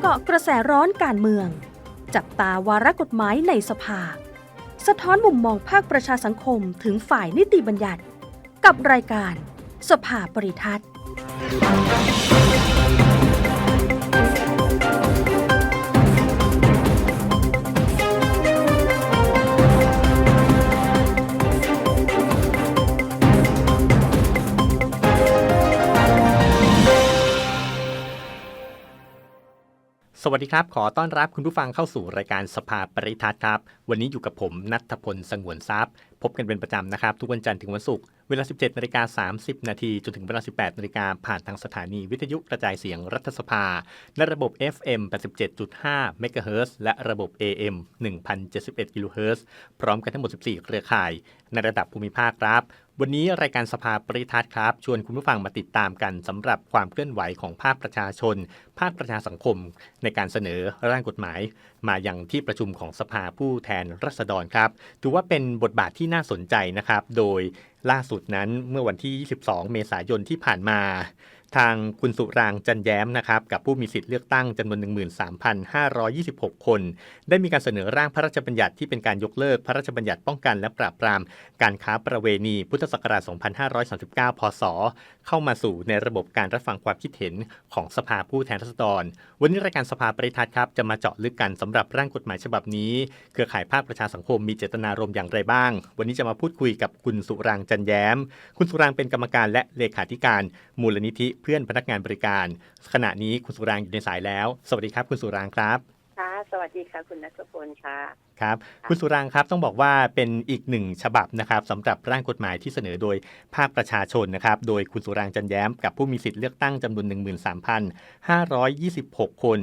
เกาะกระแสร้อนการเมือง จับตาวาระกฎหมายในสภา สะท้อนมุมมองภาคประชาสังคมถึงฝ่ายนิติบัญญัติ กับรายการสภาปริทัศน์ สวัสดีครับ ขอต้อนรับคุณผู้ฟังเข้าสู่รายการสภาปริทัศน์ครับ วันนี้อยู่กับผมนัทพลสงวนทรัพย์ พบกันเป็นประจำนะครับ ทุกวันจันทร์ถึงวันศุกร์เวลา 17นาฬิกา30 นาทีจนถึงเวลา 18นาฬิกาผ่านทางสถานีวิทยุกระจายเสียงรัฐสภา และระบบ FM 87.5 MHz และระบบ AM 1071 kHz พร้อมกันทั้งหมด 14 เครือข่าย ในระดับภูมิภาคครับ วันนี้รายการสภาปริทัศน์ครับ ชวนคุณผู้ฟังมาติดตามกันสำหรับความเคลื่อนไหวของภาคประชาชน ภาคประชาสังคม ในการเสนอร่างกฎหมาย มาอย่างที่ประชุมของสภาผู้แทนรัษฎรครับ ถือว่าเป็นบทบาทที่น่าสนใจนะครับ โดยล่าสุดนั้นเมื่อวันที่ 22 เมษายนที่ผ่านมา ทางคุณสุรางจันแย้มนะครับกับผู้มีสิทธิ์เลือกตั้งจำนวน 13,526 คน ได้มีการเสนอร่างพระราชบัญญัติที่เป็นการยกเลิกพระราชบัญญัติป้องกันและปราบปราม การค้าประเวณีพุทธศักราช 2539 พศ เข้ามาสู่ในระบบการรับฟังความคิดเห็นของสภาผู้แทนราษฎร วันนี้รายการสภาปริทัศน์ครับจะมาเจาะลึกกันสำหรับร่างกฎหมายฉบับนี้ เครือข่ายภาคประชาสังคมมีเจตนารมณ์อย่างไรบ้าง วันนี้จะมาพูดคุยกับคุณสุรางจันแย้ม คุณสุรางเป็นกรรมการและเลขาธิการมูลนิธิเพื่อนพนักงานบริการ ขณะนี้คุณสุรางค์อยู่ในสายแล้ว สวัสดีครับคุณสุรางค์ครับค่ะสวัสดีค่ะ คุณนัทพลค่ะครับคุณสุรางค์ครับต้องบอกว่าเป็นอีกหนึ่งฉบับนะครับสำหรับร่างกฎหมายที่เสนอโดยภาคประชาชนนะครับ โดยคุณสุรางค์จันแย้มกับผู้มีสิทธิ์เลือกตั้งจำนวน 13,526 คน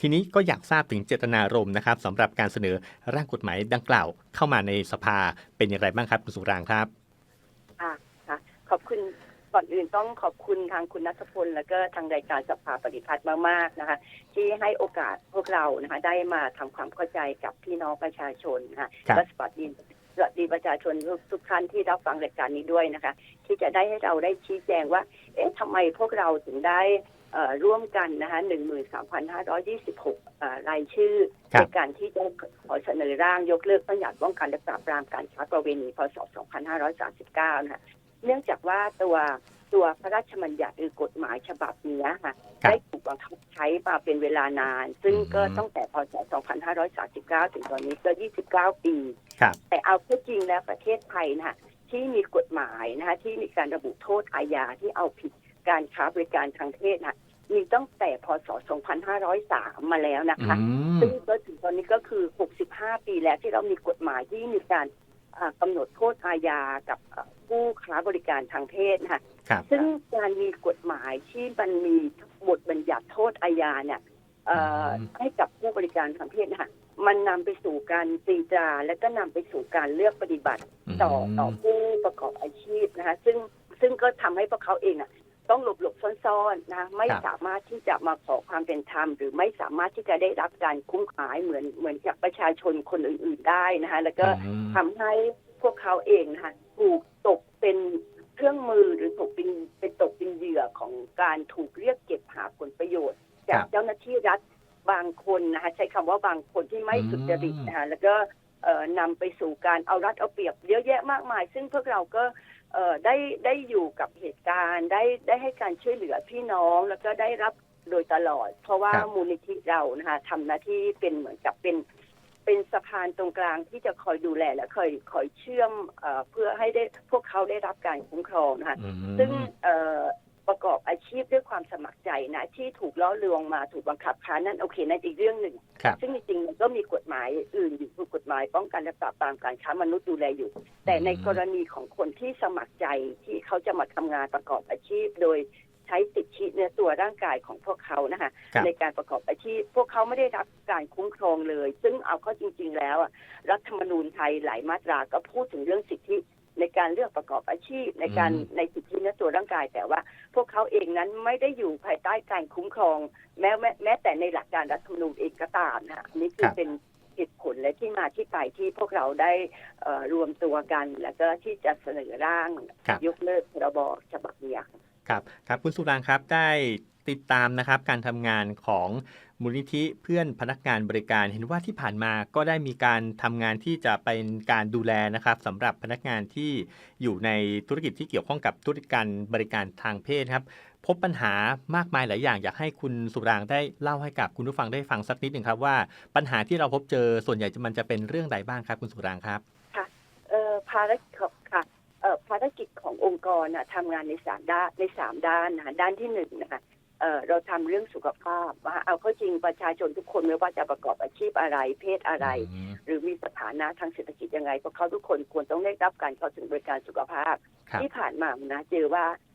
ทีนี้ก็อยากทราบถึงเจตนารมณ์นะครับสำหรับการเสนอร่างกฎหมายดังกล่าวเข้ามาในสภาเป็นอย่างไรบ้างครับคุณสุรางค์ครับค่ะค่ะขอบคุณ ก่อนอื่นต้องขอบคุณทางคุณนัทพลแล้วก็ทางรายการสภาปฏิพัฒน์มากๆนะคะ ที่ให้โอกาสพวกเรานะคะได้มาทำความเข้าใจกับพี่น้องประชาชนนะคะครับและสวัสดีสวัสดีประชาชนทุกทุกท่านที่รับฟังรายการนี้ด้วยนะคะ ที่จะได้ให้เราได้ชี้แจงว่า เอ๊ะทำไมพวกเราถึงได้เอ่อร่วมกันนะคะหนึ่งหมื่นสามพันห้าร้อยี่สิบหกรายชื่อครัในบการที่จะขอเสนอร่างยกเลิกพระราชบัญญัติป้องกันและปราบปรามการค้าประเวณี พศ 2539 นะคะ เนื่องจากว่าตัวตัวพระราชบัญญัติหรือกฎหมายฉบับนี้ค่ะครับได้ถูกบังคับใช้มาเป็นเวลานาน ซึ่งก็อืมตั้งแต่พศ 2539 ถึงตอนนี้ก็ 29 ปีครับแต่เอาเข้าจริงแล้วประเทศไทยนะคะที่มีกฎหมายนะคะที่มีการระบุโทษอาญาที่เอาผิดการค้าบริการทางเพศนะมีตั้งแต่พศ 2503 มาแล้วนะคะอืมซึ่งก็ถึงตอนนี้ก็คือ 65 ปีแล้วที่เรามีกฎหมายที่มีการอ่ากำหนดโทษอาญากับอ่า ผู้ค้าบริการทางเพศนะคะครับซึ่งการมีกฎหมายที่มันมีบทบัญญัติโทษอาญาเนี่ยเอ่ออมให้กับผู้บริการทางเพศนะคะมันนำไปสู่การตีตราและก็นำไปสู่การเลือกปฏิบัติต่อต่อผู้ประกอบอาชีพนะคะซึ่งซึ่งก็ทำให้พวกเขาเองอะต้องหลบหลบซ่อนๆนะคะไม่ครับสามารถที่จะมาขอความเป็นธรรม หรือไม่สามารถที่จะได้รับการคุ้มครองเหมือนเหมือนกับประชาชนคนอื่น ๆ ได้นะคะแล้วก็อืมทำให้พ วกเขาเองนะคะถูกตกเป็นเครื่องมือหรือตกเป็นเป็นตกเป็นเหยื่อของการถูกเรียกเก็บหาผลประโยชน์ จากครับเจ้าหน้าที่รัฐบางคนนะคะใช้คำว่าบางคนที่ไม่อืมสุจริตนะคะแล้วก็เอ่อนำไปสู่การเอารัดเอาเปรียบเยอะแยะมากมาย ซึ่งพวกเราก็เอ่อได้ได้อยู่กับเหตุการณ์ ได้ได้ให้การช่วยเหลือพี่น้องแล้วก็ได้รับโดยตลอด เพราะว่าครับมูลนิธิเรานะคะทำหน้าที่เป็นเหมือนกับเป็น เป็นสะพานตรงกลางที่จะคอยดูแลและคอยคอยเชื่อมเอ่อเพื่อให้ได้พวกเขาได้รับการคุ้มครองนะคะอืมซึ่งเอ่อประกอบอาชีพด้วยความสมัครใจนะ ที่ถูกล่อลวงมาถูกบังคับค้านั่นโอเคนั่นอีกเรื่องหนึ่งครับซึ่งจริงๆมันก็มีกฎหมายอื่นอยู่คือกฎหมาย ป้องกันและปราบปรามการค้ามนุษย์ดูแลอยู่ แต่ในกรณีของคนที่สมัครใจที่เขาจะมาทำงานประกอบอาชีพ โดย ใช้สิทธิเนื้อตัวร่างกายของพวกเขานะคะครับในการประกอบอาชีพพวกเขาไม่ได้รับการคุ้มครองเลย ซึ่งเอาเข้าจริง ๆ แล้วอะรัฐธรรมนูญไทยหลายมาตราก็พูดถึงเรื่องสิทธิในการเลือกประกอบอาชีพในการอืมในสิทธิเนื้อตัวร่างกาย แต่ว่าพวกเขาเองนั้นไม่ได้อยู่ภายใต้การคุ้มครอง แม้แม้แม้แต่ในหลักการรัฐธรรมนูญเองก็ตามนะอันนี่คืคอรับเป็นเหตุผลและที่มาที่ไปที่พวกเราได้เอ่อรวมตัวกัน แล้วก็ที่จะเสนอร่างครับยกเลิกพรบฉบับนี้ค่ะ ครับครับคุณสุรางค์ครับได้ติดตามนะครับการทำงานของมูลนิธิเพื่อนพนักงานบริการ เห็นว่าที่ผ่านมาก็ได้มีการทำงานที่จะเป็นการดูแลนะครับสำหรับพนักงานที่อยู่ในธุรกิจที่เกี่ยวข้องกับธุรกิจการบริการทางเพศครับ พบปัญหามากมายหลายอย่าง อยากให้คุณสุรางค์ได้เล่าให้กับคุณผู้ฟังได้ฟังสักนิดหนึ่งครับว่าปัญหาที่เราพบเจอส่วนใหญ่จะมันจะเป็นเรื่องใดบ้างครับ คุณสุรางค์ครับค่ะเอ่อภารกิจค่ะ ภารกิจขององค์กรนะทำงานในสามด้านในสามด้านนะคะด้านที่หนึ่งนะคะเอ่อเราทำเรื่องสุขภาพว่าเอาเข้าจริงประชาชนทุกคนไม่ว่าจะประกอบอาชีพอะไร เพศอะไร หรือมีสถานะทางเศรษฐกิจยังไงเพราะเขาทุกคนควรต้องได้รับการเข้าถึงบริการสุขภาพครับที่ผ่านมานะเจอว่าเอ่อ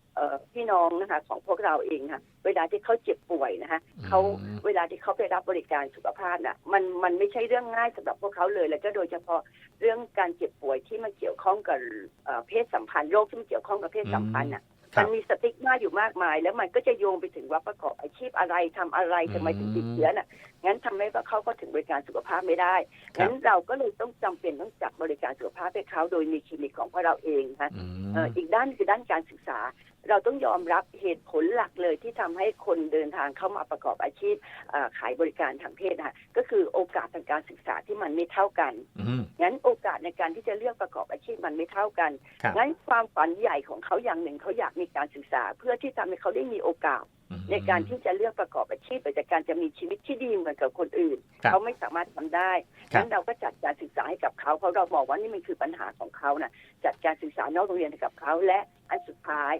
พี่น้องนะคะของพวกเราเองค่ะเวลาที่เขาเจ็บป่วยนะคะเขาอืมเวลาที่เขาไปรับบริการสุขภาพน่ะมันมันไม่ใช่เรื่องง่ายสำหรับพวกเขาเลย แล้วก็โดยเฉพาะเรื่องการเจ็บป่วยที่มันเกี่ยวข้องกับเอ่อเพศสัมพันธ์โรคที่มันเกี่ยวข้องกับเพศสัมพันธ์น่ะครัมับนมีสติ๊กมาอยู่มากมาย แล้วมันก็จะโยงไปถึงว่าประกอบอาชีพอะไรทำอะไรทำไมถึงติดเชื้อน่ะงั้นทำให้ว่าเขาก็ถึงบริการสุขภาพไม่ได้ครับงั้นเราก็เลยต้องจำเป็นต้องจัดบริการสุขภาพให้เขาโดยมีคลินิกของพวกเราเองนะอืมเอ่ออีกด้านคือด้านการศึกษาเราต้องยอมรับเหตุผลหลักเลยที่ทำให้คนเดินทางเข้ามาประกอบอาชีพเอ่อขายบริการทางเพศนะคะก็คือโอกาสทางการศึกษาที่มันไม่เท่ากันอืมงั้นโอกาสในการที่จะเลือกประกอบอาชีพมันไม่เท่ากันครับงั้นความฝันใหญ่ของเขาอย่างหนึ่งเขาอยากมีการศึกษา เพื่อที่ทำให้เขาได้มีโอกาสในการที่จะเลือกประกอบอาชีพหรือจากการจะมีชีวิตที่ดีเหมือนกับคนอื่นครับเขาไม่สามารถทำได้ครับงั้นเราก็จัดการศึกษาให้กับเขาเพราะเรามองว่านี่มันคือปัญหาของเขานะจัดการศึกษานอกโรงเรียนให้กับเขาและอันสุดท้าย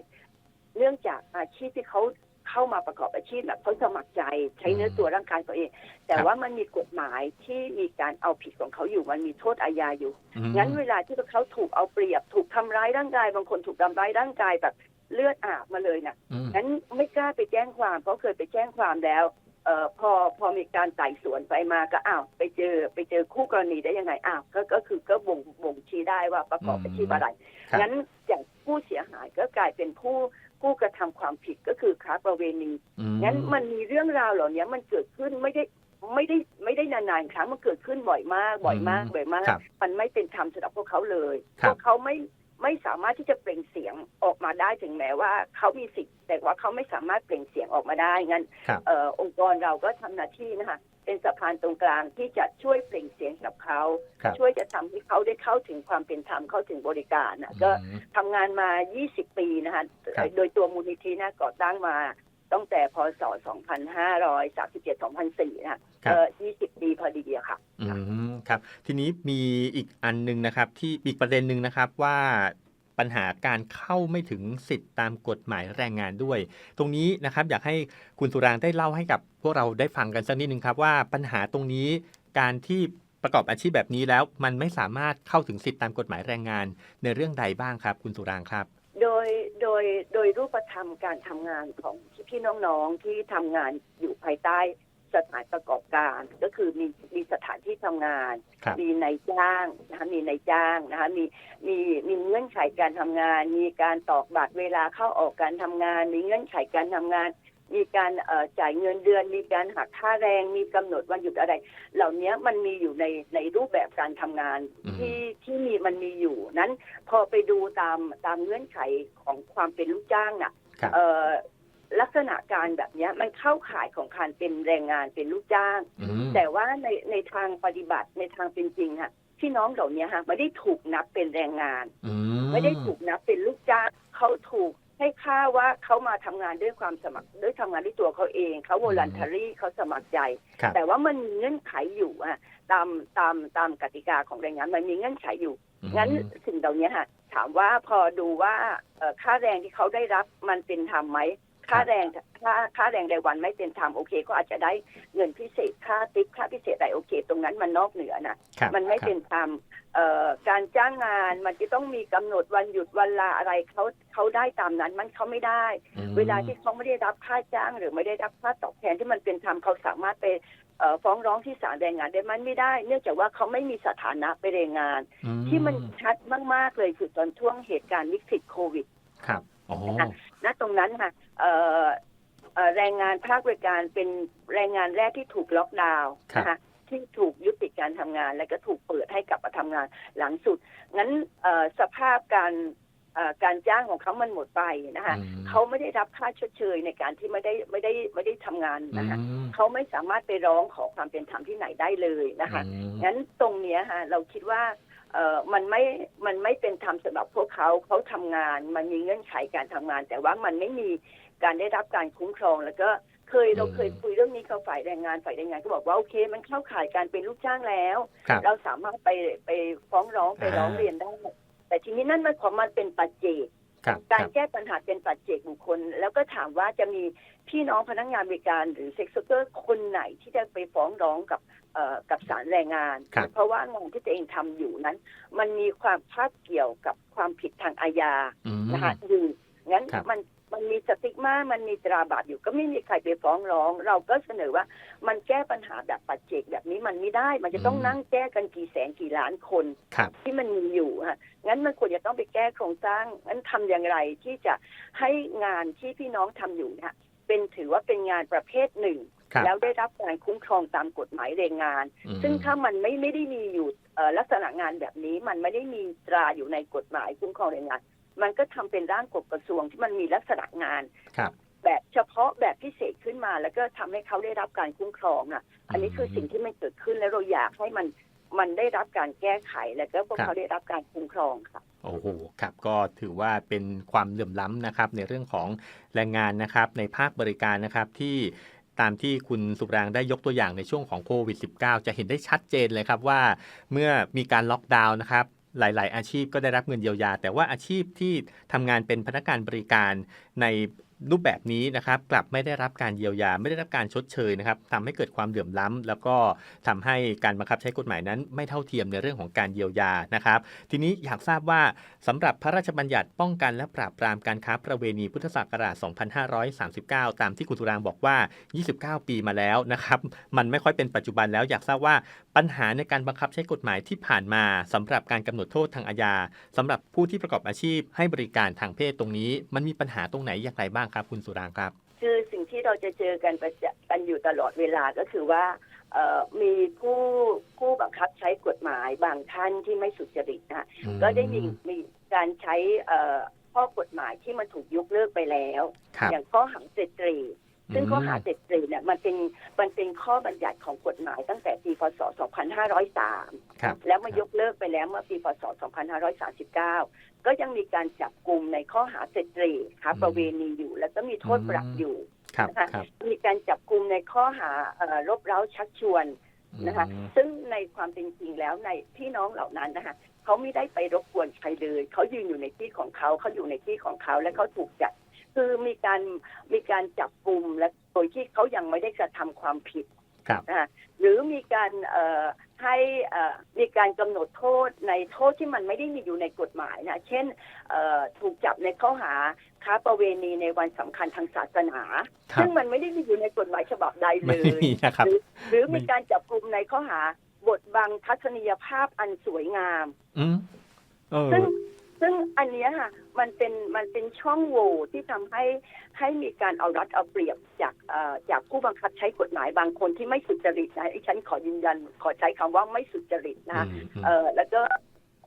เนื่องจากอาชีพที่เขาเข้ามาประกอบอาชีพแบบเขาสมัครใจใช้เนื้อตัวร่างกายตัวเอง แต่ว่ามันมีกฎหมายที่มีการเอาผิดของเขาอยู่มันมีโทษอาญาอยู่อืมงั้นเวลาที่เขาถูกเอาเปรียบถูกทำร้ายร่างกาย บางคนถูกทำร้ายร่างกายแบบเลือดอาบมาเลยนะอืมงั้นไม่กล้าไปแจ้งความ เพราะเคยไปแจ้งความแล้วเอ่อพอพอมีการไต่สวนไปมาก็อ้าวไปเจอไปเจอคู่กรณีได้ยังไงอ้าวก็ก็คือก็บ่งบ่งชี้ได้ว่าประกอบอาชีพอะไรครับงั้นอย่างผู้เสียหายก็กลายเป็นผู้ ผู้กระทำความผิดก็คือค้าประเวณีอืงั้นมันมีเรื่องราวเหล่านี้มันเกิดขึ้นไม่ได้ไม่ได้ไม่ได้นานๆครั้งมันเกิดขึ้นบ่อยมาก บ่อยมากบ่อยมากครับมันไม่เป็นธรรมสำหรับพวกเขาเลยครับพวกเขาไม่ ไม่สามารถที่จะเปล่งเสียงออกมาได้ถึงแม้ว่าเขามีสิทธิ์แต่ว่าเขาไม่สามารถเปล่งเสียงออกมาได้งั้นครับเอ่อองค์กรเราก็ทำหน้าที่นะคะเป็นสะพานตรงกลางที่จะช่วยเปล่งเสียงกับเขาครับช่วยจะทำให้เขาได้เข้าถึงความเป็นธรรมเข้าถึงบริการนะก็อืมทำงานมา 20 ปีนะคะครับโดยตัวมูลนิธินะก่อตั้งมา ตั้งแต่พศ 2537 2004นะคะครับเอ่อ20 ปีพอดีอะค่ะอืมครับ ทีนี้มีอีกอันหนึ่งนะครับ ที่อีกประเด็นหนึ่งนะครับว่าปัญหาการเข้าไม่ถึงสิทธิ์ตามกฎหมายแรงงานด้วย ตรงนี้นะครับอยากให้คุณสุรางค์ได้เล่าให้กับพวกเราได้ฟังกันสักนิดนึงครับว่าปัญหาตรงนี้การที่ประกอบอาชีพแบบนี้แล้วมันไม่สามารถเข้าถึงสิทธิ์ตามกฎหมายแรงงานในเรื่องใดบ้างครับ คุณสุรางค์ครับ โดยโดยโดยรูปธรรมการทำงานของพี่ๆน้องๆที่ทำงานอยู่ภายใต้สถานประกอบการ ก็คือมีมีสถานที่ทำงานครับมีนายจ้างนะคะมีนายจ้างนะคะมีมีมีเงื่อนไขการทำงาน มีการตอกบัตรเวลาเข้าออกการทำงาน มีเงื่อนไขการทำงาน มีการเอ่อจ่ายเงินเดือน มีการหักค่าแรง มีกำหนดวันหยุดอะไร เหล่านี้มันมีอยู่ในในรูปแบบการทำงานอืมที่ที่มีมันมีอยู่นั้น พอไปดูตามตามเงื่อนไขของความเป็นลูกจ้างน่ะครับเอ่อลักษณะการแบบเนี้ยมันเข้าข่ายของการเป็นแรงงานเป็นลูกจ้างอืมแต่ว่าในในทางปฏิบัติในทางเป็นจริงฮะพี่น้องเหล่านี้ฮะไม่ได้ถูกนับเป็นแรงงานอืไม่ได้ถูกนับเป็นลูกจ้างเขาถูก ให้ค่าว่าเขามาทำงานด้วยความสมัครด้วยทำงานด้วยตัวเขาเองเขา voluntary เขาสมัครใจครับแต่ว่ามันมีเงื่อนไขอยู่อะตามตามตามกติกาของแรงงานมันมีเงื่อนไขอยู่งั้นสิ่งเหล่านี้ฮะถามว่าพอดูว่าเอ่อค่าแรงที่เขาได้รับมันเป็นธรรมไหม ค่าแรงค่าค่าแรงรายวันไม่เป็นธรรมโอเค ก็อาจจะได้เงินพิเศษค่าติ๊กค่าพิเศษอะไรโอเค ตรงนั้นมันนอกเหนือนะครับมันไม่เป็นธรรมเอ่อการจ้างงานมันจะต้องมีกำหนดวันหยุดวันลาอะไรเขาเขาได้ตามนั้นมันเขาไม่ได้อืมเวลาที่เขาไม่ได้รับค่าจ้างหรือไม่ได้รับค่าตอบแทนที่มันเป็นธรรมเขาสามารถไปเอ่อฟ้องร้องที่ศาลแรงงานได้มันไม่ได้ เนื่องจากว่าเขาไม่มีสถานะไปแรงงานอืที่มันชัดมาก ๆเลยคือตอนช่วงเหตุการณ์วิกฤตโควิด ครับอ๋อ ณตรงนั้นค่ะเอ่อเอ่อแรงงานภาคบริการเป็นแรงงานแรกที่ถูกล็อกดาวน์นะคะที่ถูกยุติการทำงาน และก็ถูกเปิดให้กลับมาทำงานหลังสุด งั้นเอ่อสภาพการเอ่อการจ้างของเขามันหมดไปนะคะอืมเขาไม่ได้รับค่าชดเชยในการที่ไม่ได้ไม่ได้ไม่ได้ทำงานนะคะอืมเขาไม่สามารถไปร้องขอความเป็นธรรมที่ไหนได้เลยนะคะอืมงั้นตรงเนี้ยฮะเราคิดว่า เออมันไม่มันไม่เป็นธรรมสำหรับพวกเขาเขาทำงาน มันมีเงื่อนไขการทำงาน แต่ว่ามันไม่มีการได้รับการคุ้มครอง แล้วก็เคยเราเคยคุยเรื่องนี้กับฝ่ายแรงงานฝ่ายแรงงานก็บอกว่าโอเค มันเข้าข่ายการเป็นลูกจ้างแล้วครับเราสามารถไปไปฟ้องร้องไปอ่าร้องเรียนได้แต่ทีนี้นั่นมันของมันเป็นปัจเจกครับ การครับแก้ปัญหาเป็นปัจเจกบุคคล แล้วก็ถามว่าจะมีพี่น้องพนักงานบริการหรือเซ็กซ์เกอร์คนไหนที่จะไปฟ้องร้องกับเอ่อกับศาลแรงงานครับเพราะว่างานที่ตัวเองทำอยู่นั้น มันมีความคาบเกี่ยวกับความผิดทางอาญาอืมนะคะอยู่งั้นครับมัน มันมีสติ๊กมามันมีตราบาปอยู่ก็ไม่มีใครไปฟ้องร้อง เราก็เสนอว่ามันแก้ปัญหาแบบปัจเจกแบบนี้มันไม่ได้ มันจะต้องนั่งแก้กันกี่แสนกี่ล้านคนครับที่มันมีอยู่ฮะงั้นมันควรจะต้องไปแก้โครงสร้างงั้นทำอย่างไรที่จะให้งานที่พี่น้องทำอยู่เนะเป็นถือว่าเป็นงานประเภทหนึ่งครับแล้วได้รับการคุ้มครองตามกฎหมายแรงงานอืมซึ่งถ้ามันไม่ไม่ได้มีอยู่เอ่อลักษณะงานแบบนี้มันไม่ได้มีตราอยู่ในกฎหมายคุ้มครองแรงงาน มันก็ทำเป็นร่างกฎกระทรวงที่มันมีลักษณะงานครับแบบเฉพาะแบบพิเศษขึ้นมา แล้วก็ทำให้เขาได้รับการคุ้มครองอะ อันนี้คือสิ่งที่มันเกิดขึ้นแล้วเราอยากให้มันมันได้รับการแก้ไขแล้วก็พวกครับเขาได้รับการคุ้มครองค่ะโอ้โหครับก็ถือว่าเป็นความเหลื่อมล้ำนะครับ ในเรื่องของแรงงานนะครับ ในภาคบริการนะครับที่ตามที่คุณสุรางค์ได้ยกตัวอย่างในช่วงของโควิด -19 จะเห็นได้ชัดเจนเลยครับว่าเมื่อมีการล็อกดาวน์นะครับ หลาย ๆ อาชีพก็ได้รับเงินเยียวยา แต่ว่าอาชีพที่ทำงานเป็นพนักงานบริการใน รูปแบบนี้นะครับกลับไม่ได้รับการเยียวยา ไม่ได้รับการชดเชยนะครับทำให้เกิดความเหลื่อมล้ำแล้วก็ทำให้การบังคับใช้กฎหมายนั้น ไม่เท่าเทียมในเรื่องของการเยียวยานะครับ ทีนี้อยากทราบว่าสำหรับพระราชบัญญัติป้องกันและปราบปรามการค้าประเวณีพุทธศักราช 2539 ตามที่คุณตุรางบอกว่า 29 ปีมาแล้วนะครับมันไม่ค่อยเป็นปัจจุบันแล้วอยากทราบว่าปัญหาในการบังคับใช้กฎหมายที่ผ่านมาสำหรับการกำหนดโทษทางอาญาสำหรับผู้ที่ประกอบอาชีพให้บริการทางเพศตรงนี้ มันมีปัญหาตรงไหนอย่างไรบ้างครับคุณสุรางค์ครับ คือสิ่งที่เราจะเจอกันประจำกันอยู่ตลอดเวลาก็คือว่าเอ่อมีผู้ผู้บังคับใช้กฎหมายบางท่านที่ไม่สุจริตนะก็ได้มีมีการใช้เอ่อข้อกฎหมายที่มันถูกยกเลิกไปแล้วครับอย่างข้อหาเสตรีซึ่งข้อหาอืมเสตรีเนี่ยมันเป็นมันเป็นข้อบัญญัติของกฎหมายตั้งแต่ปีพศ 2503ครับแล้วมายกเลิกไปแล้วเมื่อปีพศ 2539 ก็ยังมีการจับกลุ่มในข้อหาเสตรีค้าประเวณีอยู่ แล้วก็มีโทษปรับอยู่ครับนะคะครับมีการจับกลุ่มในข้อหาเอ่อรบเร้าชักชวนนะคะอืมซึ่งในความเป็นจริงแล้วในพี่น้องเหล่านั้นนะคะเขาไม่ได้ไปรบกวนใครเลยเขายืนอยู่ในที่ของเขาเขาอยู่ในที่ของเขาและเขาถูกจับคือมีการมีการจับกลุ่มและโดยที่เขายังไม่ได้กระทำความผิดครับ นะคะหรือมีการเอ่อให้เอ่อมีการกำหนดโทษในโทษที่มันไม่ได้มีอยู่ในกฎหมายนะ เช่นเอ่อถูกจับในข้อหาค้าประเวณีในวันสำคัญทางศาสนาครับซึ่งมันไม่ได้มีอยู่ในกฎหมายฉบับใดเลไม่ยมีนะครับหรือหรือไม่มีการจับกลุ่มในข้อหาบทบังทัศนียภาพอันสวยงามอืมเออซึ่ง ซึ่งอันเนี้ยค่ะมันเป็นมันเป็นช่องโหว่ที่ทำให้ให้มีการเอารัดเอาเปรียบจากเอ่อจากผู้บังคับใช้กฎหมายบางคนที่ไม่สุจริตนะดิฉันขอยืนยันขอใช้คำว่าไม่สุจริตนะอืมอืมเอ่อแล้วก็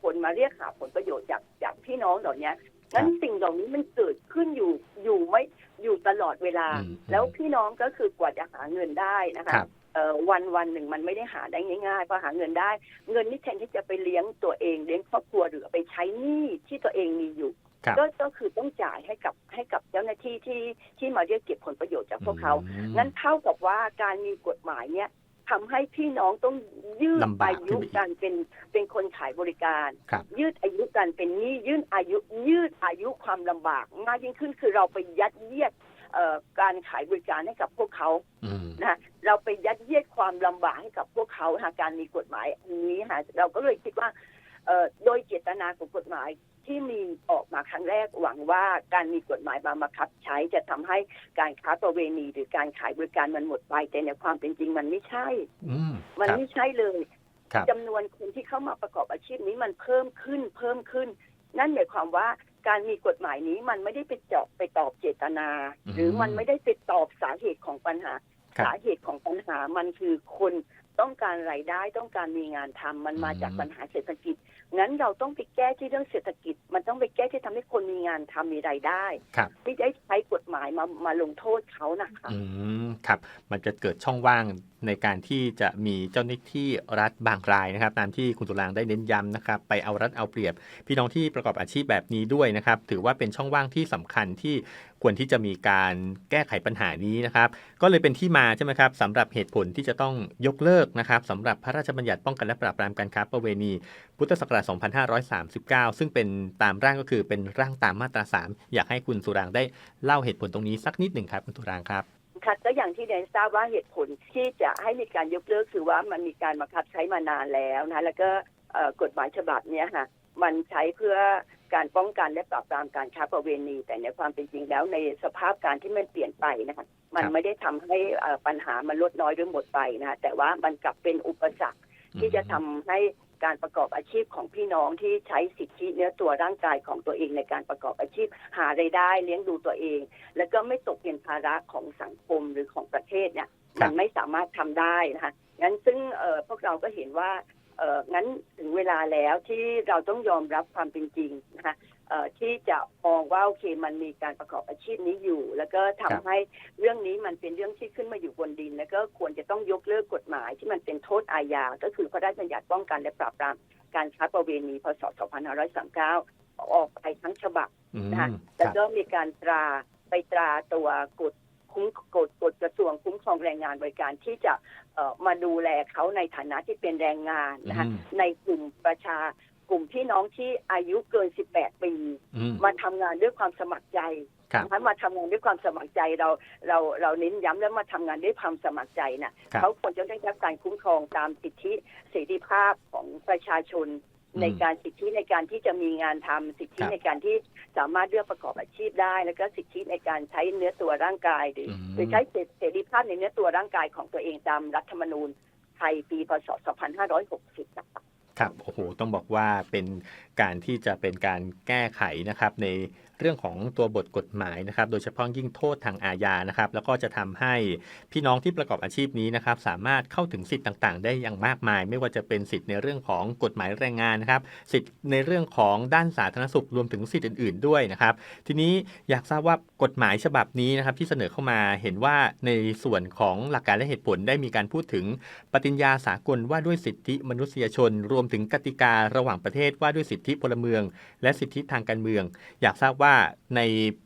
คนมาเรียกหาผลประโยชน์จากจากพี่น้องเหล่านี้งั้นสิ่งเหล่านี้มันเกิดขึ้นอยู่อยู่ไม่อยู่ตลอดเวลาอืมแล้วพี่น้องก็คือกว่าจะหาเงินได้นะคะครับเอ่อ วันวันหนึ่งมันไม่ได้หาได้ง่ายๆพอหาเงินได้ เงินนี่แทนที่จะไปเลี้ยงตัวเองเลี้ยงครอบครัวหรือเอาไปใช้หนี้ที่ตัวเองมีอยู่ครับก็ก็คือต้องจ่ายให้กับให้กับเจ้าหน้าที่ที่ที่มาเรียกเก็บผลประโยชน์จากพวกเขาอืมงั้นเท่ากับว่าการมีกฎหมายเนี่ยทำให้พี่น้องต้องยืดลำบากอายุขึ้นไปอีกการเป็นเป็นคนขายบริการครับยืดอายุการเป็นหนี้ยืดอายุยืดอายุความลำบาก มากยิ่งขึ้นคือเราไปยัดเยียดเอ่อ การขายบริการให้กับพวกเขาอืมนะเราไปยัดเยียดความลำบากให้กับพวกเขาหาการมีกฎหมายอันนี้ค่ะเราก็เลยคิดว่าเอ่อโดยเจตนาของกฎหมายที่มีออกมาครั้งแรกหวังว่าการมีกฎหมายมาบังคับใช้จะทำให้การค้าประเวณีหรือการขายบริการมันหมดไปแต่ในความเป็นจริงมันไม่ใช่อืมมันครับไม่ใช่เลยครับจำนวนคนที่เข้ามาประกอบอาชีพนี้มันเพิ่มขึ้นเพิ่มขึ้น นั่นหมายความว่า การมีกฎหมายนี้มันไม่ได้ไปเจาะไปตอบเจตนา หรือมันไม่ได้ไปตอบสาเหตุของปัญหาครับสาเหตุของปัญหามันคือคน ต้องการรายได้ต้องการมีงานทำมันมาอืมจากปัญหาเศรษฐกิจ งั้นเราต้องไปแก้ที่เรื่องเศรษฐกิจ มันต้องไปแก้ที่ทำให้คนมีงานทำมีรายได้ครับไม่ได้ใช้กฎหมายมามาลงโทษเขานะคะอืมครับ มันจะเกิดช่องว่างในการที่จะมีเจ้าหน้าที่รัฐบางรายนะครับ ตามที่คุณตุลางได้เน้นย้ำนะครับ ไปเอารัดเอาเปรียบ พี่น้องที่ประกอบอาชีพแบบนี้ด้วยนะครับ ถือว่าเป็นช่องว่างที่สำคัญที่ควรที่จะมีการแก้ไขปัญหานี้นะครับ ก็เลยเป็นที่มาใช่ไหมครับสำหรับเหตุผลที่จะต้องยกเลิกนะครับสำหรับพระราชบัญญัติป้องกันและปราบปรามการค้าประเวณี พุทธศักราช 2539 ซึ่งเป็นตามร่างก็คือเป็นร่างตามมาตรา 3 อยากให้คุณสุรางได้เล่าเหตุผลตรงนี้สักนิดหนึ่งครับคุณสุรางครับค่ะก็อย่างที่เดนทราบว่าเหตุผลที่จะให้มีการยกเลิกคือว่ามันมีการบังคับใช้มานานแล้วนะแล้วก็กฎหมายฉบับนี้ค่ะมันใช้เพื่อ การป้องกันและปราบปรามการค้าประเวณี แต่ในความเป็นจริงแล้วในสภาพการที่มันเปลี่ยนไปนะคะมันครับไม่ได้ทำให้เอ่อปัญหามันลดน้อยหรือหมดไปนะคะแต่ว่ามันกลับเป็นอุปสรรคที่จะทำให้การประกอบอาชีพของพี่น้องที่ใช้สิทธิเนื้อตัวร่างกายของตัวเองในการประกอบอาชีพ หารายได้เลี้ยงดูตัวเอง แล้วก็ไม่ตกเป็นภาระของสังคมหรือของประเทศเนี่ยครัมับนไม่สามารถทำได้นะคะงั้นซึ่งเอ่อพวกเราก็เห็นว่า เอ่องั้นถึงเวลาแล้วที่เราต้องยอมรับความเป็นจริงนะคะเอ่อที่จะมองว่าโอเคมันมีการประกอบอาชีพนี้อยู่ แล้วก็ทำครับให้เรื่องนี้มันเป็นเรื่องที่ขึ้นมาอยู่บนดิน แล้วก็ควรจะต้องยกเลิกกฎหมายที่มันเป็นโทษอาญาก็คือพระราชบัญญัติป้องกันและปราบปรามการค้าประเวณีพศ 2539 ออกไปทั้งฉบับอืมนะคะคแล้วรับก็มีการตราไปตราตัวกฎ คุ้มกฎกฎกระทรวงคุ้มครองแรงงานบริการที่จะเอ่อมาดูแลเขาในฐานะที่เป็นแรงงานนะคะอืมในกลุ่มประชากลุ่มพี่น้องที่อายุเกิน 18 ปีอืมมาทำงานด้วยความสมัครใจครับนะคะมาทำงานด้วยความสมัครใจเราเราเราเน้นย้ำแล้วมาทำงานด้วยความสมัครใจน่ะครับเขาควรจะได้รับการคุ้มครองตามสิทธิเสรีภาพของประชาชนอืม ในการสิทธิในการที่จะมีงานทำสิทธิครับในการที่สามารถเลือกประกอบอาชีพได้ แล้วก็สิทธิในการใช้เนื้อตัวร่างกายหรืออมหรือใช้เสรีภาพในเนื้อตัวร่างกายของตัวเองตามรัฐธรรมนูญไทยปีพศ 2560 นะคะครับโอ้โหต้องบอกว่าเป็นการที่จะเป็นการแก้ไขนะครับใน เรื่องของตัวบทกฎหมายนะครับ โดยเฉพาะยิ่งโทษทางอาญานะครับ แล้วก็จะทำให้พี่น้องที่ประกอบอาชีพนี้นะครับ สามารถเข้าถึงสิทธิ์ต่าง ๆ ได้อย่างมากมาย ไม่ว่าจะเป็นสิทธิ์ในเรื่องของกฎหมายแรงงานนะครับ สิทธิ์ในเรื่องของด้านสาธารณสุขรวมถึงสิทธิ์อื่น ๆ ด้วยนะครับ ทีนี้อยากทราบว่ากฎหมายฉบับนี้นะครับที่เสนอเข้ามาเห็นว่าในส่วนของหลักการและเหตุผลได้มีการพูดถึงปฏิญญาสากลว่าด้วยสิทธิมนุษยชน รวมถึงกติการะหว่างประเทศว่าด้วยสิทธิพลเมือง และสิทธิทางการเมือง อยากทราบว่าใน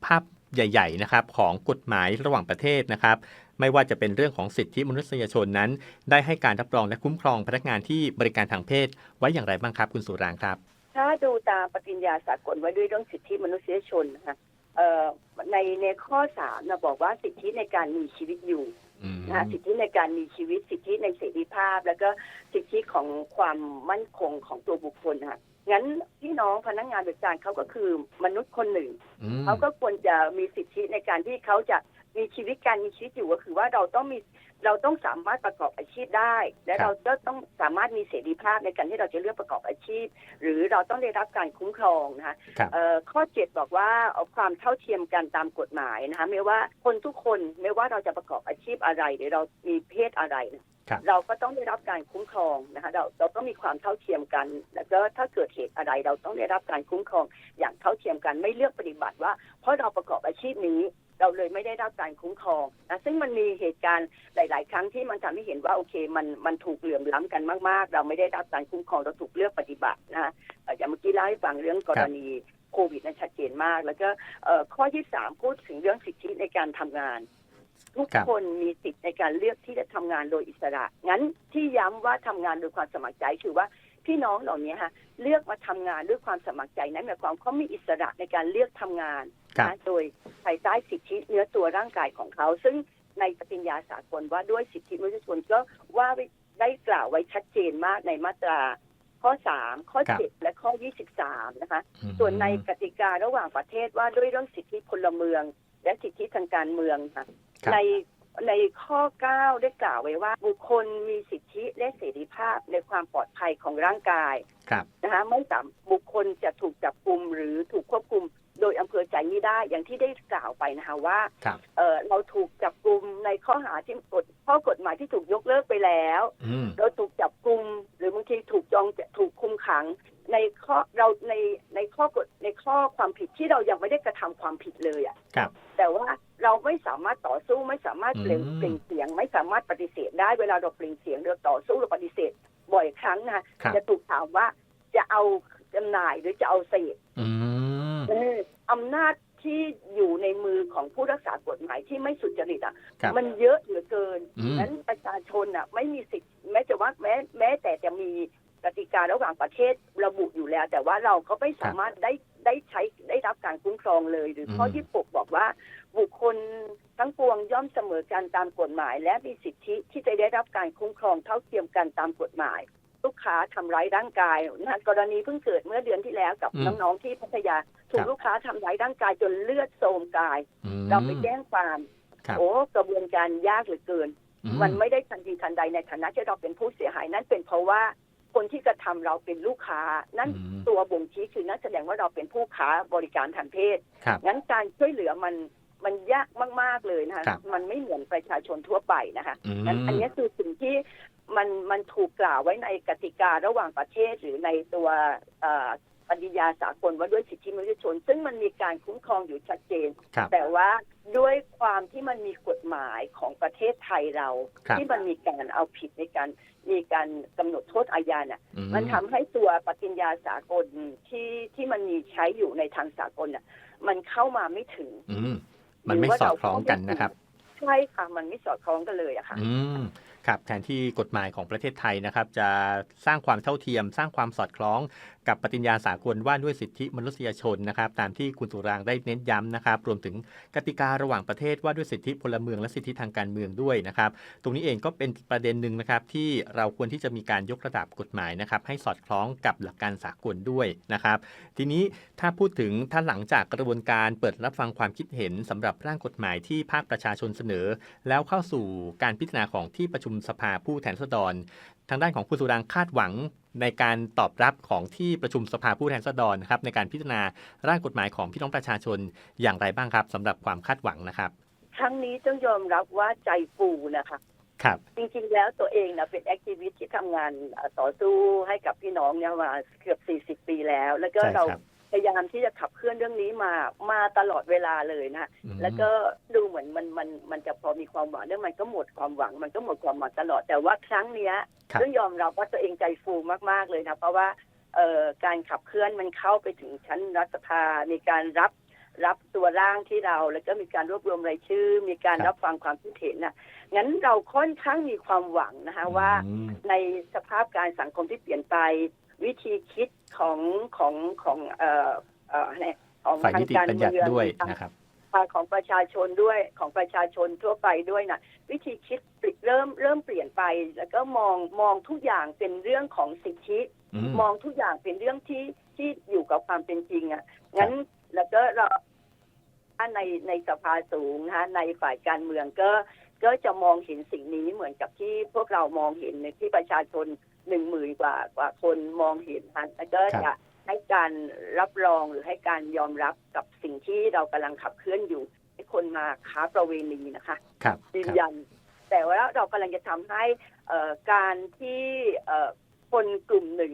ภาพใหญ่ ๆ นะครับ ของกฎหมายระหว่างประเทศนะครับ ไม่ว่าจะเป็นเรื่องของสิทธิมนุษยชนนั้น ได้ให้การรับรองและคุ้มครองพนักงานที่บริการทางเพศ ไว้อย่างไรบ้างครับ คุณสุรางครับ ถ้าดูตามปฏิญญาสากลว่าด้วยเรื่องสิทธิมนุษยชนนะคะเอ่อในในข้อสามนะบอกว่าสิทธิในการมีชีวิตอยู่อืมนะคะสิทธิในการมีชีวิตสิทธิในเสรีภาพ แล้วก็สิทธิของความมั่นคงของตัวบุคคลนะคะงั้นพี่น้องพนักงานบริการเขาก็คือมนุษย์คนหนึ่งอืมเขาก็ควรจะมีสิทธิในการที่เขาจะมีชีวิตการมีชีวิตอยู่ก็คือว่าเราต้องมีเราต้องสามารถประกอบอาชีพได้ และครับเราก็ต้องสามารถมีเสรีภาพในการที่เราจะเลือกประกอบอาชีพ หรือเราต้องได้รับการคุ้มครองนะคะครับเอ่อข้อเจ็ดบอกว่าเอาความเท่าเทียมกันตามกฎหมายนะคะไม่ว่าคนทุกคนไม่ว่าเราจะประกอบอาชีพอะไร หรือเรามีเพศอะไรนะครับ เราก็ต้องได้รับการคุ้มครองนะคะเราเราต้องมีความเท่าเทียมกัน แล้วก็ถ้าเกิดเหตุอะไรเราต้องได้รับการคุ้มครอง อย่างเท่าเทียมกันไม่เลือกปฏิบัติว่า เพราะเราประกอบอาชีพนี้เราเลยไม่ได้รับการคุ้มครองนะซึ่งมันมีเหตุการณ์หลาย ๆ ครั้งที่มันทำให้เห็นว่าโอเคมันมันถูกเหลื่อมล้ำกันมาก ๆ เราไม่ได้รับการคุ้มครองเราถูกเลือกปฏิบัตินะเอ่ออย่างเมื่อกี้เล่าให้ฟังเรื่องกรณีโควิดนั้นชัดเจนมาก แล้วก็เอ่อข้อที่สามพูดถึงเรื่องสิทธิในการทำงาน ทุกครับคนมีสิทธิในการเลือกที่จะทำงานโดยอิสระ งั้นที่ย้ำว่าทำงานโดยความสมัครใจคือว่าพี่น้องเหล่านี้ฮะเลือกมาทำงานด้วยความสมัครใจนั้นหมายความเขามีอิสระในการเลือกทำงานครับนะโดยภายใต้สิทธิเนื้อตัวร่างกายของเขา ซึ่งในปฏิญญาสากลว่าด้วยสิทธิมนุษยชนก็ว่าไว้ได้กล่าวไว้ชัดเจนมากในมาตราข้อ 3 ข้อครับ7และข้อ 23 นะคะอืมส่วนในกติการะหว่างประเทศว่าด้วยเรื่องสิทธิพลเมือง และสิทธิทางการเมืองค่ะครับในในข้อ 9 ได้กล่าวไว้ว่า บุคคลมีสิทธิและเสรีภาพในความปลอดภัยของร่างกายครับนะคะไม่สามบุคคลจะถูกจับกลุ่มหรือถูกควบคุม โดยอำเภอใจไม่ได้อย่างที่ได้กล่าวไปนะคะว่าครับเออเราถูกจับกลุ่มในข้อหาที่กฎข้อกฎหมายที่ถูกยกเลิกไปแล้วอืมเราถูกจับกลุ่มหรือบางทีถูกจองถูกคุมขังในข้อเราในในข้อกฎในข้อความผิดที่เรายังไม่ได้กระทำความผิดเลยอะครับแต่ว่าเราไม่สามารถต่อสู้ไม่สามารถเปล่งอืมเปล่งเสียง ไม่สามารถปฏิเสธได้เวลาเราเปล่งเสียงเราต่อสู้เราปฏิเสธบ่อยครั้งนะคะครับจะถูกถามว่าจะเอา จำหน่ายหรือจะเอาเสพอืมเอออำนาจที่อยู่ในมือของผู้รักษากฎหมายที่ไม่สุจริตอะครับมันเยอะเหลือเกินอืมนั้นประชาชนอะ ไม่มีสิทธิ์แม้จะว่าแม้แม้แต่จะมีกติการะหว่างประเทศระบุอยู่แล้ว แต่ว่าเราก็ไม่สามารถได้ได้ใช้ได้รับการคุ้มครองเลย หรือข้ออืมที่ปกบอกว่า บุคคลทั้งปวงย่อมเสมอกันตามกฎหมาย และมีสิทธิที่จะได้รับการคุ้มครองเท่าเทียมกันตามกฎหมาย ลูกค้าทำร้ายร่างกายนะกรณีเพิ่งเกิดเมื่อเดือนที่แล้วกับอืมน้องๆที่พัทยาถูคกรับลูกค้าทำร้ายร่างกายจนเลือดโทรมกายอืมเราไปแจ้งความครับโอ้กระบวนการยากเหลือเกินอืมันไม่ได้ทันทีทันใดในฐานะที่เราเป็นผู้เสียหายนั่นเป็นเพราะว่าคนที่กระทำเราเป็นลูกค้า นั่นอืมตัวบ่งชี้คือนั่นแสดงว่าเราเป็นผู้ค้าบริการทางเพศครับงั้นการช่วยเหลือมันมันยากมาก ๆ เลยนะคะครับมันไม่เหมือนประชาชนทั่วไปนะคะอืมงั้นอันนี้คือสิ่งที่ มันมันถูกกล่าวไว้ในกติการะหว่างประเทศหรือในตัวเอ่อปฏิญาสากลว่าด้วยสิทธิมนุษยชน ซึ่งมันมีการคุ้มครองอยู่ชัดเจนครับแต่ว่าด้วยความที่มันมีกฎหมายของประเทศไทยเราครับที่มันมีการเอาผิดในการมีการกำหนดโทษอาญาน่ะอืมันทำให้ตัวปฏิญญาสากลที่ที่มันมีใช้อยู่ในทางสากลน่ะ มันเข้ามาไม่ถึงอืมมันไม่สอดคล้องกันนะครับใช่ค่ะ มันไม่สอดคล้องกันเลยอะค่ะอืม ครับแทนที่กฎหมายของประเทศไทยนะครับจะสร้างความเท่าเทียม สร้างความสอดคล้องกับปฏิญญาสากลว่าด้วยสิทธิมนุษยชนนะครับตามที่คุณสุรางได้เน้นย้ำนะครับรวมถึงกติการะหว่างประเทศว่าด้วยสิทธิพลเมืองและสิทธิทางการเมืองด้วยนะครับตรงนี้เองก็เป็นประเด็นหนึ่งนะครับที่เราควรที่จะมีการยกระดับกฎหมายนะครับให้สอดคล้องกับหลักการสากลด้วยนะครับ ทีนี้ถ้าพูดถึงถ้าหลังจากกระบวนการเปิดรับฟังความคิดเห็นสำหรับร่างกฎหมายที่ภาคประชาชนเสนอ แล้วเข้าสู่การพิจารณาของที่ประชุมสภาผู้แทนราษฎรทางด้านของคุณสุรางคาดหวัง ในการตอบรับของที่ประชุมสภาผู้แทนราษฎรนะครับในการพิจารณาร่างกฎหมายของพี่น้องประชาชนอย่างไรบ้างครับสำหรับความคาดหวังนะครับครั้งนี้ต้องยอมรับว่าใจฟูนะคะครับ จริงๆแล้วตัวเองนะเป็นแอคทิวิสต์ที่ทำงานเอ่อต่อสู้ให้กับพี่น้องเนี่ยมาเกือบ 40 ปีแล้ว แล้วก็ใช่เราครับ พยายามที่จะขับเคลื่อนเรื่องนี้มามาตลอดเวลาเลยนะอืมแล้วก็ดูเหมือนมันมันมันจะพอมีความหวังแล้วมันก็หมดความหวัง มันก็หมดความหวังตลอดแต่ว่าครั้งเนี้ยครับต้องยอมรับว่าตัวเองใจฟูมากๆเลยนะเพราะว่าเอ่อการขับเคลื่อนมันเข้าไปถึงชั้นรัฐสภา มีการรับรับตัวร่างที่เรา แล้วก็มีการรวบรวมรายชื่อ มีการครับรับฟังความคิดเห็นนะงั้นเราค่อนข้างมีความหวังนะคะว่าอืมในสภาพการสังคมที่เปลี่ยนไป วิธีคิดของของของเอ่อเอ่อเนี่ยของฝ่ายทานิงติการบัญญัติเมืองด้วยทางนะครับของประชาชนด้วยของประชาชนทั่วไปด้วยนะวิธีคิดเริ่มเริ่มเปลี่ยนไป แล้วก็มองมองทุกอย่างเป็นเรื่องของสิทธิอืมมองทุกอย่างเป็นเรื่องที่ที่อยู่กับความเป็นจริงอะ่ะงั้นแล้วก็เราในในสภาสูงนะคะในฝ่ายการเมืองก็ก็จะมองเห็นสิ่งนี้เหมือนกับที่พวกเรามองเห็นในที่ประชาชน หนึ่งหมื่นกว่ากว่าคนมองเห็นนะแล้วก็ครับจะให้การรับรองหรือให้การยอมรับกับสิ่งที่เรากำลังขับเคลื่อนอยู่ ให้คนมาค้าประเวณีนะคะครับยืนครับยัน แต่ว่าเรากำลังจะทำให้เอ่อการที่เอ่อคนกลุ่มหนึ่ง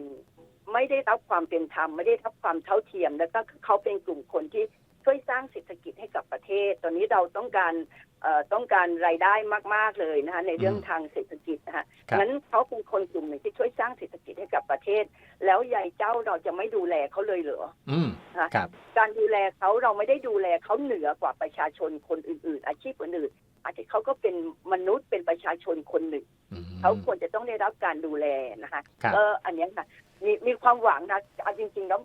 ไม่ได้รับความเป็นธรรมไม่ได้รับความเท่าเทียม แล้วก็เขาเป็นกลุ่มคนที่ ช่วยสร้างเศรษฐกิจให้กับประเทศ ตอนนี้เราต้องการเอ่อต้องการรายได้มาก ๆ เลยนะคะในเรื่องอืมทางเศรษฐกิจนะคะครับงั้นเขาเป็นคนกลุ่มหนึ่งที่ช่วยสร้างเศรษฐกิจให้กับประเทศ แล้วยายเจ้าเราจะไม่ดูแลเขาเลยเหรออืมครับการดูแลเขาเราไม่ได้ดูแลเขาเหนือกว่าประชาชนคนอื่น ๆ อาชีพอื่นๆอาจจะเขาก็เป็นมนุษย์เป็นประชาชนคนหนึ่งอืมเขาควรจะต้องได้รับการดูแลนะคะครับก็อันเนี้ยค่ะมีมีความหวังนะเอาจริงๆแล้ว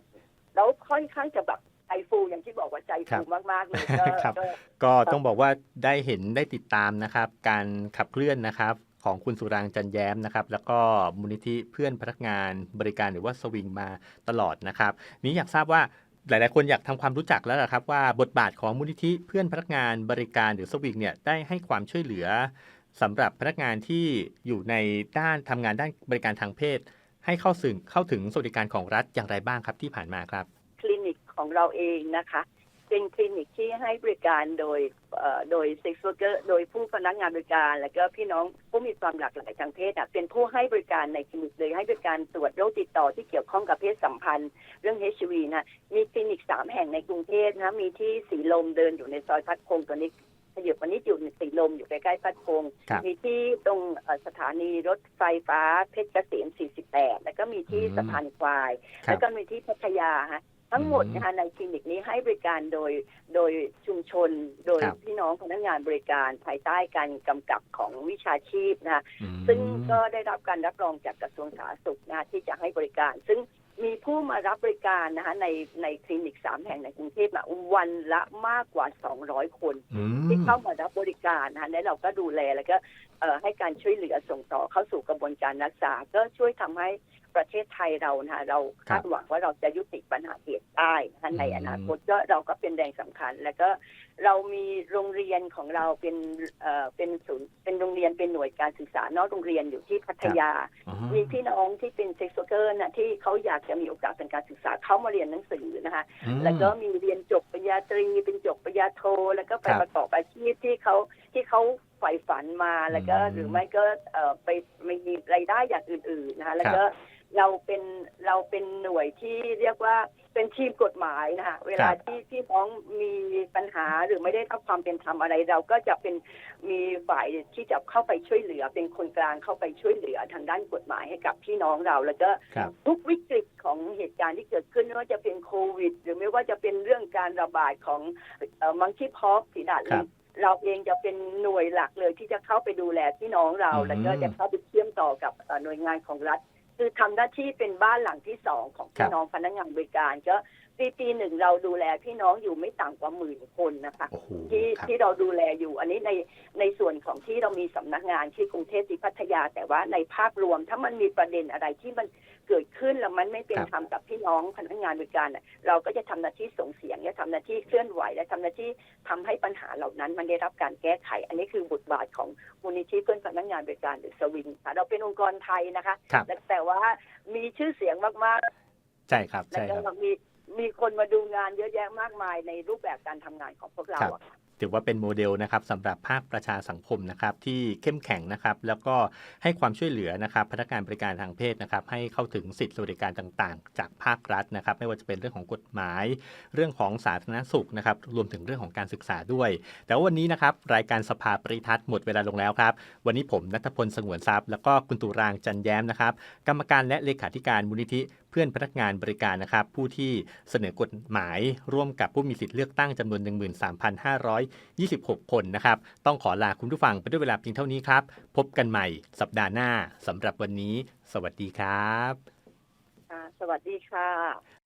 แล้วค่อนข้างจะแบบ ใจฟูอย่างที่บอกว่าใจฟูมากๆเลยก็ครับก็ก็ต้องบอกว่าได้เห็นได้ติดตามนะครับ การขับเคลื่อนนะครับของคุณสุรางค์จันแย้มนะครับ แล้วก็มูลนิธิเพื่อนพนักงานบริการหรือว่าสวิงมาตลอดนะครับ นี้อยากทราบว่าหลาย ๆ คนอยากทำความรู้จักแล้วนะครับ ว่าบทบาทของมูลนิธิเพื่อนพนักงานบริการหรือสวิงเนี่ยได้ให้ความช่วยเหลือสำหรับพนักงานที่อยู่ในด้านทำงานด้านบริการทางเพศ ให้เข้าถึงเข้าถึงสวัสดิการของรัฐอย่างไรบ้างครับที่ผ่านมาครับคลินิก ของเราเองนะคะ เป็นคลินิกที่ให้บริการโดยเอ่อโดยเซ็กซ์ r เกอร์โดยผู้พนักงานบริการ แล้วก็พี่น้องผู้มีความหลากหลายทางเพศอะเป็นผู้ให้บริการในคลินิกเลยให้บริการตรวจโรคติดต่อที่เกี่ยวข้องกับเพศสัมพันธ์ เรื่อง HIV นะมีคลินิกสามแห่งในกรุงเทพนะมีที่สีลมเดินอยู่ในซอยพัดพงศ์ตัวนี้ขยับวันนี้อยู่ในสีลมอยู่ใกล้ๆพัดพงศ์ครับมีที่ตรงเอ่อสถานีรถไฟฟ้าเพชรเกษม 48 แล้วก็มีที่อืมสะพานควายครัแล้บวก็มีที่พัทยาฮะ ทั้งหมดอืมนะคะในคลินิกนี้ให้บริการโดยโดยชุมชน โดยครับพี่น้องพนักงานบริการภายใต้การกำกับของวิชาชีพนะคะอืมซึ่งก็ได้รับการรับรองจากกระทรวงสาธารณสุขนะคะที่จะให้บริการ ซึ่ง มีผู้มารับบริการนะคะในในคลินิกสามแห่งในกรุงเทพอะวันละมากกว่า 200 คนอืมที่เข้ามารับบริการนะคะและเราก็ดูแลแล้วก็เอ่อให้การช่วยเหลือส่งต่อเข้าสู่กระบวนการรักษา ก็ช่วยทำให้ประเทศไทยเรานะคะเราครัคาบดหวังว่าเราจะยุติปัญหาเอดส์ได้นะคะในอืมอนาคตก็เราก็เป็นแรงสำคัญ แล้วก็ เรามีโรงเรียนของเราเป็นเอ่อเป็นศูนย์เป็นโรงเรียนเป็นหน่วยการศึกษานอกโรงเรียนอยู่ที่พัทยาอ๋อมีพี่น้องที่เป็นเซ็กซ์เกอร์นะที่เขาอยากจะมีโอกาสเป็นการศึกษาเข้ามาเรียนหนังสือนะคะอืมแล้วก็มีเรียนจบปริญญาตรีเป็นจบปริญญาโท แล้วก็ไปครับประกอบอาชีพที่เขาที่เขาใฝ่ฝันมาแล้วก็อืมหรือไม่ก็เอ่อไปมีรายได้อย่างอื่นๆนะคะแล้วก็ เราเป็นเราเป็นหน่วยที่เรียกว่าเป็นทีมกฎหมายนะคะเวลาที่พี่น้องมีปัญหาหรือไม่ได้รับความเป็นธรรมอะไร เราก็จะเป็นมีฝ่ายที่จะเข้าไปช่วยเหลือ เป็นคนกลางเข้าไปช่วยเหลือทางด้านกฎหมายให้กับพี่น้องเรา แล้วก็ครับทุกวิกฤตของเหตุการณ์ที่เกิดขึ้นไม่ว่าจะเป็นโควิด หรือไม่ว่าจะเป็นเรื่องการระบาดของมังคีพอกฝีดาดครัลิบงเราเองจะเป็นหน่วยหลักเลยที่จะเข้าไปดูแลพี่น้องเราอืมแล้วก็จะเข้าไปเชื่อมต่อกับเอ่อหน่วยงานของรัฐ คือทำหน้าที่เป็นบ้านหลังที่สองของครัพี่บน้องพนักงานบริการก็ ปีปีหนึ่งเราดูแลพี่น้องอยู่ไม่ต่ำกว่าหมื่นคนนะคะโอ้โหที่ครับ ที่เราดูแลอยู่ อันนี้ในในส่วนของที่เรามีสำนักงานที่กรุงเทพที่พัทยา แต่ว่าในภาพรวมถ้ามันมีประเด็นอะไรที่มันเกิดขึ้นแล้วมันไม่เป็นครับ ธรรมกับพี่น้องพนักงานบริการน่ะเราก็จะทำหน้าที่ส่งเสียงและทำหน้าที่เคลื่อนไหว และทำหน้าที่ทำให้ปัญหาเหล่านั้นมันได้รับการแก้ไข อันนี้คือบทบาทของมูลนิธิเพื่อนพนักงานบริการหรือสวิงค่ะเราเป็นองค์กรไทยนะคะครับ แต่แต่ว่ามีชื่อเสียงมากๆ ใช่ครับ แล้วใช่ก็ครับ มี มีคนมาดูงานเยอะแยะมากมายในรูปแบบการทำงานของพวกเราครับอะค่ะถือว่าเป็นโมเดลนะครับสำหรับภาคประชาสังคมนะครับที่เข้มแข็งนะครับ แล้วก็ให้ความช่วยเหลือนะครับ พนักงานบริการทางเพศนะครับ ให้เข้าถึงสิทธิสวัสดิการต่างๆ จากภาครัฐนะครับ ไม่ว่าจะเป็นเรื่องของกฎหมาย เรื่องของสาธารณสุขนะครับ รวมถึงเรื่องของการศึกษาด้วย แต่ว่าวันนี้นะครับรายการสภาปริทัศน์หมดเวลาลงแล้วครับ วันนี้ผมนัทพลสงวนทรัพย์แล้วก็คุณตุรางจันแย้มนะครับ กรรมการและเลขาธิการมูลนิธิ เพื่อนพนักงานบริการนะครับ ผู้ที่เสนอกฎหมายร่วมกับผู้มีสิทธิ์เลือกตั้งจำนวน 13,526 คนนะครับ ต้องขอลาคุณผู้ฟังไปด้วยเวลาเพียงเท่านี้ครับ พบกันใหม่สัปดาห์หน้าสำหรับวันนี้ สวัสดีครับ สวัสดีค่ะ